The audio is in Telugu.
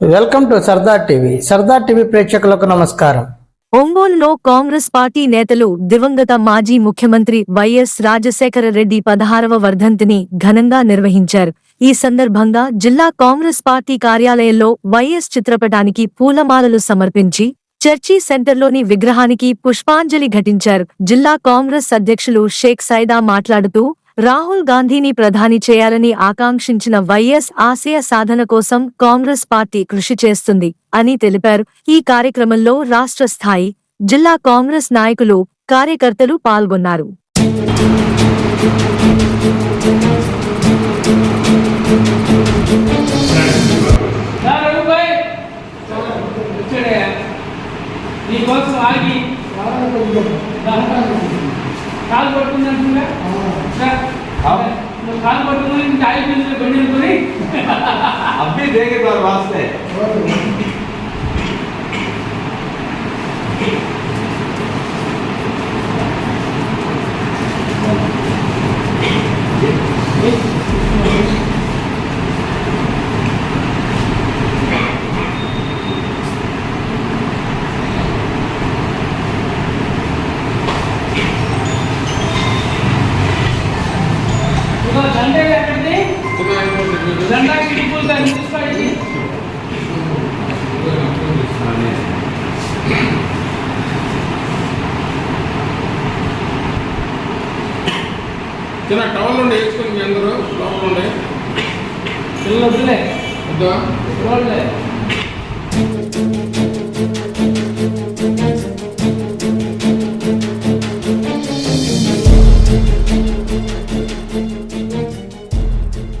Welcome to Sardar TV. Sardar TV ప్రేక్షకులకు నమస్కారం. ఒంగోలులో కాంగ్రెస్ పార్టీ నేతలు దివంగత మాజీ ముఖ్యమంత్రి వైఎస్ రాజశేఖర రెడ్డి పదహారవ వర్ధంతిని ఘనంగా నిర్వహించారు. ఈ సందర్భంగా జిల్లా కాంగ్రెస్ పార్టీ కార్యాలయంలో వైఎస్ చిత్రపటానికి పూలమాలలు సమర్పించి చర్చి సెంటర్లోని విగ్రహానికి పుష్పాంజలి ఘటించారు. జిల్లా కాంగ్రెస్ అధ్యక్షులు షేక్ సైదా మాట్లాడుతూ రాహుల్ గాంధీని ప్రధాని చేయాలని ఆకాంక్షించిన వైఎస్ ఆశయ సాధన కోసం కాంగ్రెస్ పార్టీ కృషి చేస్తుంది అని తెలిపారు. ఈ కార్యక్రమంలో రాష్ట్ర స్థాయి జిల్లా కాంగ్రెస్ నాయకులు కార్యకర్తలు పాల్గొన్నారు. నీకోసం ఆగి ಕಾಲು ಪಡ್ಕೊಂಡು ಅಂತಿದ್ರೆ ಸರ್ ಕಾಲು ಪಡ್ಕೊಂಡು ನಿಮ್ಮ ತಾಯಿ ಬಂದರೆ ಬನ್ನಿ తీసుకోండి చిన్న టవల్ ఉండి వేసుకుని మీ అందరూ. లోపల ఉండే. పిల్లలు వద్దులే. వద్దా?